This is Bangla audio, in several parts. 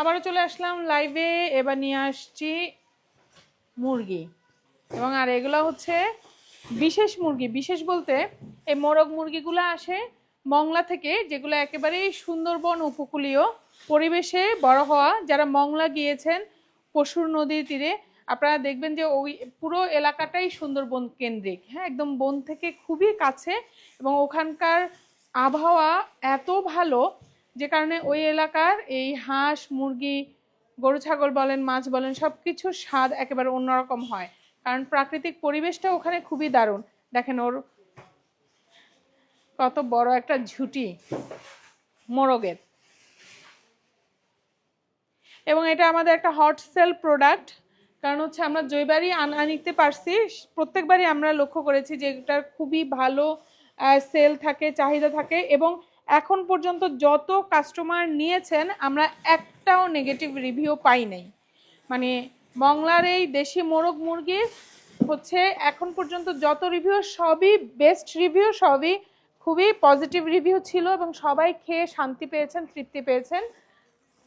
আবারও চলে আসলাম লাইভে এবার নিয়ে আসছি মুরগি। এবং আর এগুলো হচ্ছে বিশেষ মুরগি। বিশেষ বলতে এই মোরগ মুরগিগুলো আসে মংলা থেকে, যেগুলো একেবারেই সুন্দরবন উপকূলীয় পরিবেশে বড় হওয়া। যারা মংলা গিয়েছেন পশুর নদীর তীরে, আপনারা দেখবেন যে ওই পুরো এলাকাটাই সুন্দরবন কেন্দ্রিক। হ্যাঁ একদম বন থেকে খুবই কাছে। এবং ওখানকার আবহাওয়া এত ভালো যে কারণে ওই এলাকার এই হাঁস, মুরগি, গরু, ছাগল বলেন, মাছ বলেন সব কিছুর স্বাদ একেবারে অন্যরকম হয়। কারণ প্রাকৃতিক পরিবেশটা ওখানে খুবই দারুণ। দেখেন ওর কত বড় একটা ঝুটি, মোরগের। এবং এটা আমাদের একটা হট সেল প্রোডাক্ট কারণ হচ্ছে আমরা জৈবারই আনা নিতে পারছি, প্রত্যেকবারই আমরা লক্ষ্য করেছি যে এটার খুবই ভালো সেল থাকে, চাহিদা থাকে এবং এখন পর্যন্ত যত কাস্টমার নিয়েছেন, আমরা একটাও নেগেটিভ রিভিউ পাই নাই। মানে মংলার এই দেশি মোরগ মুরগির হচ্ছে এখন পর্যন্ত যত রিভিউ সবই বেস্ট রিভিউ সবই খুবই পজিটিভ রিভিউ ছিল এবং সবাই খেয়ে শান্তি পেয়েছেন, তৃপ্তি পেয়েছেন।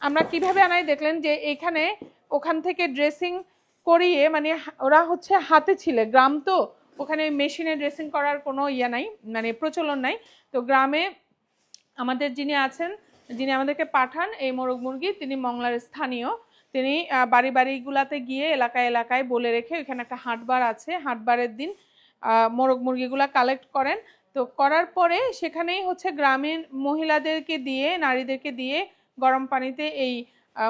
আমরা কীভাবে আনাই দেখলেন যে এখানে ওখান থেকে ড্রেসিং করিয়ে মানে ওরা হচ্ছে হাতে ছিলে, গ্রাম তো ওখানে মেশিনে ড্রেসিং করার কোনো ইয়ে নাই মানে প্রচলন নাই। তো গ্রামে আমাদের যিনি আছেন, যিনি আমাদেরকে পাঠান এই মোরগ মুরগি, তিনি মংলার স্থানীয়। তিনি বাড়ি বাড়িগুলাতে গিয়ে এলাকায় এলাকায় বলে রেখে ওইখানে একটা হাটবার আছে। হাটবারের দিন মোরগ মুরগিগুলা কালেক্ট করেন। তো করার পরে সেখানেই হচ্ছে গ্রামীণ মহিলাদেরকে দিয়ে, নারীদেরকে দিয়ে গরম পানিতে এই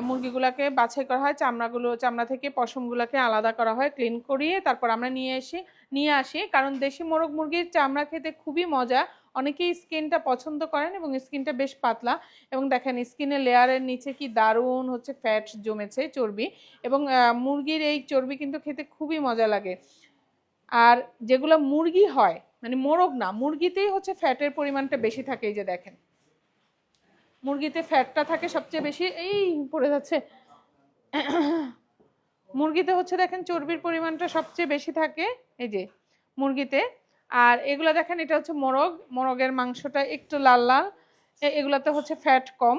মুরগিগুলাকে বাছাই করা হয়। চামড়াগুলো, চামড়া থেকে পশমগুলোকে আলাদা করা হয় ক্লিন করিয়ে তারপর আমরা নিয়ে এসে, নিয়ে আসি। কারণ দেশি মোরগ মুরগির চামড়া খেতে খুবই মজা। অনেকেই স্কিনটা পছন্দ করেন এবং স্কিনটা বেশ পাতলা। এবং দেখেন, স্কিনের লেয়ারের নিচে কি দারুণ হচ্ছে ফ্যাট জমেছে চর্বি। এবং মুরগির এই চর্বি কিন্তু খেতে খুবই মজা লাগে। আর যেগুলো মুরগি হয় মানে মোরগ না, মুরগিতেই হচ্ছে ফ্যাটের পরিমাণটা বেশি থাকে এই যে দেখেন। মুরগিতে ফ্যাটটা থাকে সবচেয়ে বেশি, এই পড়ে যাচ্ছে। মুরগিতে হচ্ছে দেখেন চর্বির পরিমাণটা সবচেয়ে বেশি থাকে, এই যে মুরগিতে। আর এগুলো দেখেন, এটা হচ্ছে মোরগ। মোরগের মাংসটা একটু লাল লাল। এগুলোতে হচ্ছে ফ্যাট কম।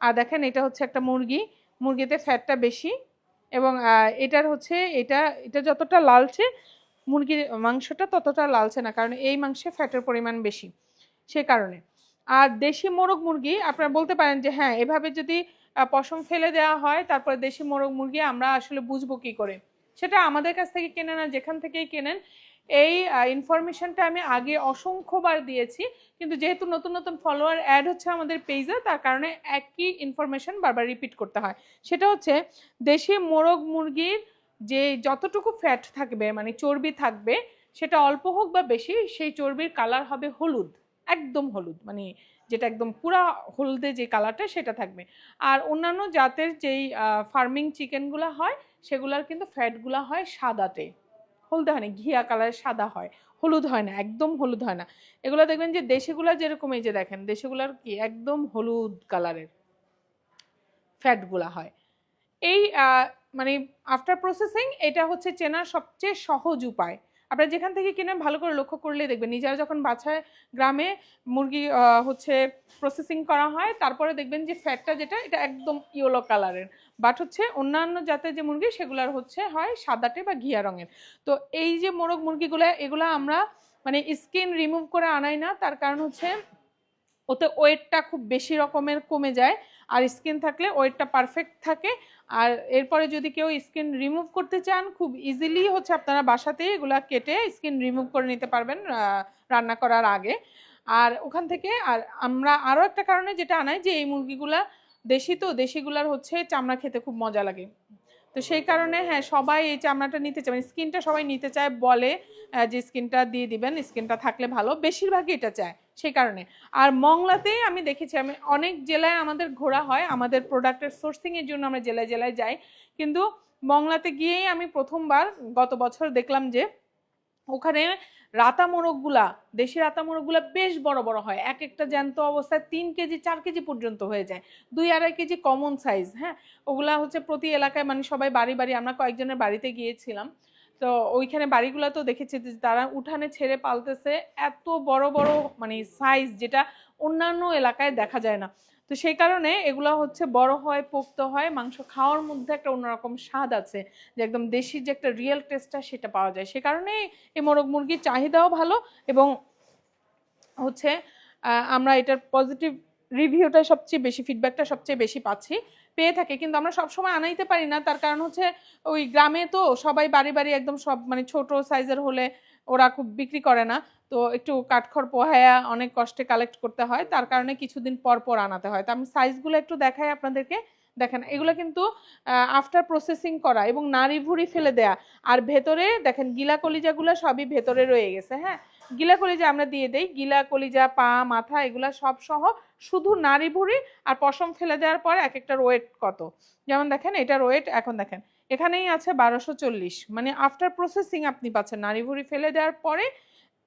আর দেখেন, এটা হচ্ছে একটা মুরগি। মুরগিতে ফ্যাটটা বেশি। এবং এটার হচ্ছে, এটা এটা যতটা লালছে মুরগির মাংসটা ততটা লালছে না, কারণ এই মাংসে ফ্যাটের পরিমাণ বেশি। সে কারণে। আর দেশি মোরগ মুরগি, আপনারা বলতে পারেন যে হ্যাঁ এভাবে যদি পশম ফেলে দেওয়া হয়, তারপরে দেশি মোরগ মুরগি, আমরা আসলে বুঝব কি করে? সেটা আমাদের কাছ থেকে কেনেন আর যেখান থেকেই কেনেন এই ইনফরমেশনটা আমি আগে অসংখ্যবার দিয়েছি, কিন্তু যেহেতু নতুন নতুন ফলোয়ার অ্যাড হচ্ছে আমাদের পেজে তার কারণে একই ইনফরমেশন বারবার রিপিট করতে হয়। সেটা হচ্ছে, দেশি মোরগ মুরগির যে যতটুকু ফ্যাট থাকবে মানে চর্বি থাকবে, সেটা অল্প হোক বা বেশি, সেই চর্বির কালার হবে হলুদ, একদম হলুদ মানে যেটা একদম পুরা হলদে যে কালারটা সেটা থাকবে। আর অন্যান্য জাতের যেই ফার্মিং চিকেনগুলো হয়, সেগুলোর কিন্তু ফ্যাটগুলো হয় সাদাতে হলদে হয় না, ঘিয়া কালারের সাদা হয়। হলুদ হয় না, একদম হলুদ হয় না। এগুলো দেখবেন যে দেশিগুলো যেরকম এই যে দেখেন, দেশিগুলার কি একদম হলুদ কালারের ফ্যাটগুলা হয়। এই মানে আফটার প্রসেসিং এটা হচ্ছে চেনার সবচেয়ে সহজ উপায়। আপনারা যেখান থেকে কিনে ভালো করে লক্ষ্য করলে দেখবেন। নিজেরা যখন বাছায় গ্রামে মুরগি হচ্ছে প্রসেসিং করা হয়, তারপরে দেখবেন যে ফ্যাটটা যেটা, এটা একদম ইয়েলো কালারের বাট হচ্ছে অন্যান্য জাতের যে মুরগি, সেগুলার হচ্ছে হয় সাদাটে বা ঘিয়া রঙের। তো এই যে মোরগ মুরগিগুলো, এগুলো আমরা মানে স্কিন রিমুভ করে আনাই না। তার কারণ হচ্ছে ওতে ওয়েটটা খুব বেশি রকমের কমে যায় আর স্কিন থাকলে ওয়েটটা পারফেক্ট থাকে। আর এরপরে যদি কেউ স্কিন রিমুভ করতে চান, খুব ইজিলি হচ্ছে আপনারা বাসাতেই এগুলা কেটে স্কিন রিমুভ করে নিতে পারবেন রান্না করার আগে। আর ওখান থেকে আর আমরা আরও একটা কারণে যেটা আনাই যে এই মুরগিগুলা দেশি তো, দেশিগুলার হচ্ছে চামড়া খেতে খুব মজা লাগে। তো সেই কারণে হ্যাঁ সবাই এই চামড়াটা নিতে চায় মানে স্কিনটা সবাই নিতে চায় বলে যে স্কিনটা দিয়ে দিবেন, স্কিনটা থাকলে ভালো। বেশিরভাগই এটা চায়। সেই কারণে। আর মংলাতেই আমি দেখেছি, আমি অনেক জেলায় আমাদের ঘোরা হয়, আমাদের প্রোডাক্টের সোর্সিংয়ের জন্য আমরা জেলায় জেলায় যাই। কিন্তু মংলাতে গিয়েই আমি প্রথমবার গত বছর দেখলাম যে, ওখানে রাতা মোরগগুলা দেশি রাতা মোরগগুলা বেশ বড় বড় হয়। এক একটা জ্যান্ত অবস্থায় তিন কেজি, চার কেজি পর্যন্ত হয়ে যায়। দুই আড়াই কেজি কমন সাইজ হ্যাঁ? ওগুলা হচ্ছে প্রতি এলাকায় মানে সবাই বাড়ি বাড়ি, আমরা কয়েকজনের বাড়িতে গিয়েছিলাম। তো ওইখানে বাড়িগুলো তো দেখেছি যে তারা উঠানে ছেড়ে পালতেছে এত বড় বড় মানে সাইজ যেটা অন্যান্য এলাকায় দেখা যায় না। তো সেই কারণে এগুলো হচ্ছে বড় হয়, পোক্ত হয়, মাংস খাওয়ার মধ্যে একটা অন্যরকম স্বাদ আছে যে একদম দেশির যে একটা রিয়েল টেস্টটা সেটা পাওয়া যায়। সে কারণে এই মোরগ মুরগির চাহিদাও ভালো এবং হচ্ছে আমরা এটার পজিটিভ রিভিউটা সবচেয়ে বেশি ফিডব্যাকটা সবচেয়ে বেশি পাচ্ছি। পেয়ে থাকে, কিন্তু আমরা সব সময় আনাইতে পারি না। তার কারণ হচ্ছে ওই গ্রামে তো সবাই বাড়ি বাড়ি একদম সব মানে ছোট সাইজের হলে ওরা খুব বিক্রি করে না। তো একটু কাঠখড় পোহায়া অনেক কষ্টে কালেক্ট করতে হয়। তার কারণে কিছুদিন পর পর আনাতে হয়। তো আমি সাইজগুলো একটু দেখাই আপনাদেরকে। দেখেন, এগুলো কিন্তু আফটার প্রসেসিং করা এবং নাড়ি ভুড়ি ফেলে দেয়া। আর ভেতরে, দেখেন গিলা কলিজাগুলো সবই ভেতরে রয়ে গেছে হ্যাঁ? গিলা কলিজা আমরা দিয়ে দেই। গিলা, কলিজা, পা, মাথা এগুলা সব সহ শুধু নাড়ি ভুড়ি আর পশম ফেলে দেওয়ার পরে এক একটা ওয়েট কত। যেমন দেখেন এটার ওয়েট এখন দেখেন। এখানেই আছে বারোশো চল্লিশ। মানে আফটার প্রসেসিং আপনি পাচ্ছেন। নাড়ি ভুড়ি ফেলে দেওয়ার পরে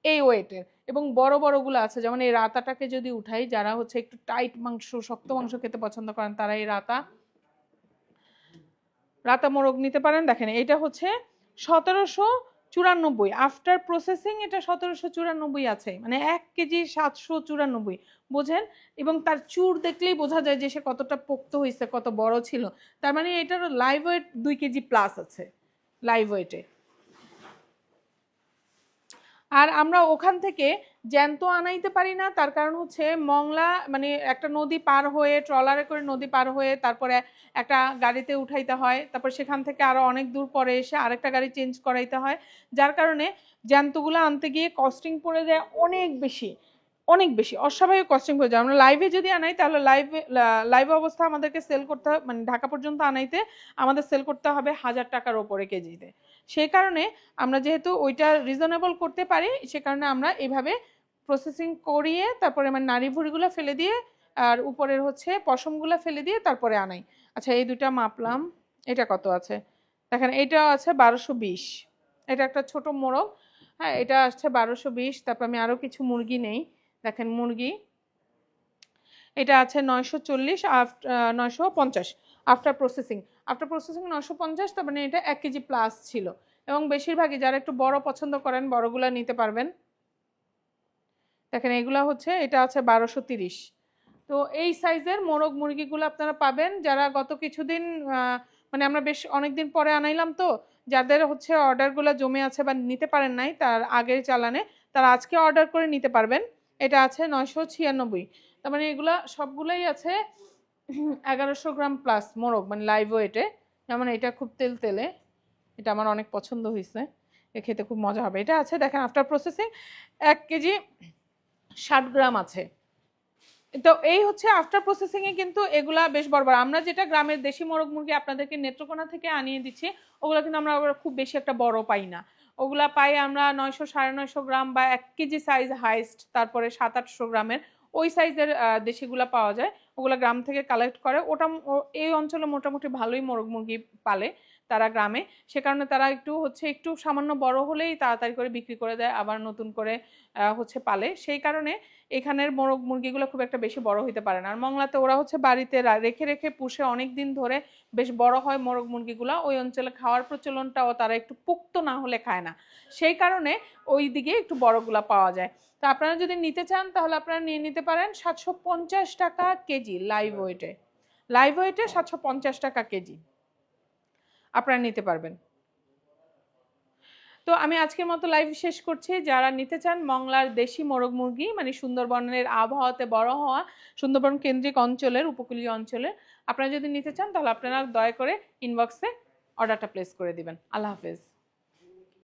এই ওয়েটের। এবং বড় বড়গুলো আছে। যেমন এই রাতাটাকে যদি উঠাই, যারা হচ্ছে একটু টাইট মাংস, শক্ত মাংস খেতে পছন্দ করেন, তারা এই রাতা রাতা মোরগ নিতে পারেন। দেখেন এটা হচ্ছে সতেরোশো চুরানব্বই আফটার প্রসেসিং এটা সতেরোশো চুরানব্বই আছে মানে এক কেজি সাতশো চুরানব্বই, বোঝেন? এবং তার চুর দেখলেই বোঝা যায় যে সে কতটা পোক্ত হয়েছে কত বড় ছিল। তার মানে এটার লাইভ ওয়েট দুই কেজি প্লাস আছে লাইভ ওয়েটে আর আমরা ওখান থেকে জ্যান্ত আনাইতে পারি না, তার কারণ হচ্ছে মংলা মানে একটা নদী পার হয়ে ট্রলারে করে নদী পার হয়ে তারপরে একটা গাড়িতে উঠাইতে হয়, তারপর সেখান থেকে আরও অনেক দূর পরে এসে আরেকটা গাড়ি চেঞ্জ করাইতে হয়, যার কারণে জ্যান্তগুলো আনতে গিয়ে কস্টিং পড়ে যায় অনেক বেশি। অনেক বেশি, অস্বাভাবিক কস্টিং পড়ে যায়। আমরা লাইভে যদি আনাই, তাহলে লাইভে লাইভ অবস্থা আমাদেরকে সেল করতে হবে মানে ঢাকা পর্যন্ত আনাইতে আমাদের সেল করতে হবে হাজার টাকার ওপরে কেজিতে। সেই কারণে আমরা যেহেতু ওইটা রিজনেবল করতে পারি, সে কারণে আমরা এইভাবে প্রসেসিং করিয়ে, তারপরে মানে নাড়ি ভুড়িগুলো ফেলে দিয়ে, আর উপরের হচ্ছে পশমগুলো ফেলে দিয়ে তারপরে আনাই। আচ্ছা এই দুটা মাপলাম, এটা কত আছে? দেখেন এটা আছে বারোশো বিশ। এটা একটা ছোট মোরগ হ্যাঁ এটা আসছে বারোশো বিশ, তারপর আমি আরও কিছু মুরগি নেই। দেখেন মুরগি। এটা আছে নয়শো চল্লিশ নয়শো পঞ্চাশ আফটার প্রসেসিং আফটার প্রসেসিং নশো পঞ্চাশ, তার মানে এটা এক কেজি প্লাস ছিল। এবং বেশিরভাগই যারা একটু বড় পছন্দ করেন, বড়গুলা নিতে পারবেন। দেখেন এগুলা হচ্ছে, এটা আছে বারোশো তিরিশ। তো এই সাইজের মোরগ মুরগিগুলো আপনারা পাবেন, যারা গত কিছুদিন মানে আমরা বেশ অনেকদিন পরে আনাইলাম তো, যাদের হচ্ছে অর্ডারগুলো জমে আছে বা নিতে পারেন নাই, তার আগের চালানে, তারা আজকে অর্ডার করে নিতে পারবেন। এটা আছে নয়শো ছিয়ানব্বই। তার মানে এগুলা সবগুলোই আছে এগারোশো গ্রাম প্লাস মোরগ মানে লাইভ ওয়েটে যেমন এটা খুব তেল তেলে। এটা আমার অনেক পছন্দ হয়েছে এ খেতে খুব মজা হবে। এটা আছে, দেখেন আফটার প্রসেসিং এক কেজি ষাট গ্রাম আছে। তো এই হচ্ছে আফটার প্রসেসিংয়ে কিন্তু এগুলা বেশ বড় আমরা যেটা গ্রামের দেশি মোরগ মুরগি আপনাদেরকে নেত্রকোনা থেকে আনিয়ে দিচ্ছি, ওগুলো কিন্তু আমরা খুব বেশি একটা বড় পাই না। ওগুলা পাই আমরা নয়শো, সাড়ে নয়শো গ্রাম বা এক কেজি সাইজ হাইস্ট তারপরে সাত, আটশো গ্রামের ওই সাইজের দেশিগুলা পাওয়া যায়। ওগুলো গ্রাম থেকে কালেক্ট করে। ওটা এই অঞ্চলে মোটামুটি ভালোই মোরগ মুরগি পালে। তারা গ্রামে, সে কারণে তারা একটু হচ্ছে একটু সামান্য বড় হলেই তাড়াতাড়ি করে বিক্রি করে দেয়, আবার নতুন করে হচ্ছে পালে। সেই কারণে এখানের মোরগ মুরগিগুলো খুব একটা বেশি বড় হইতে পারে না। আর মংলাতে ওরা হচ্ছে বাড়িতে রেখে রেখে পুষে অনেক দিন ধরে বেশ বড় হয় মোরগ মুরগিগুলো। ওই অঞ্চলে খাওয়ার প্রচলনটাও তারা একটু পুক্ত না হলে খায় না। সেই কারণে ওই দিকে একটু বড়গুলা পাওয়া যায়। তো আপনারা যদি নিতে চান তাহলে আপনারা নিয়ে নিতে পারেন সাতশো পঞ্চাশ টাকা কেজি লাইভ ওয়েটে। লাইভ ওয়েটে সাতশো পঞ্চাশ টাকা কেজি। আপনারা নিতে পারবেন। তো আমি আজকের মতো লাইভ শেষ করছি। যারা নিতে চান মংলার দেশি মোরগ মুরগি মানে সুন্দরবনের আবহাওয়াতে বড় হওয়া সুন্দরবন কেন্দ্রিক অঞ্চলের, উপকূলীয় অঞ্চলের, আপনারা যদি নিতে চান তাহলে আপনারা দয়া করে ইনবক্সে অর্ডারটা প্লেস করে দিবেন। আল্লাহ হাফেজ।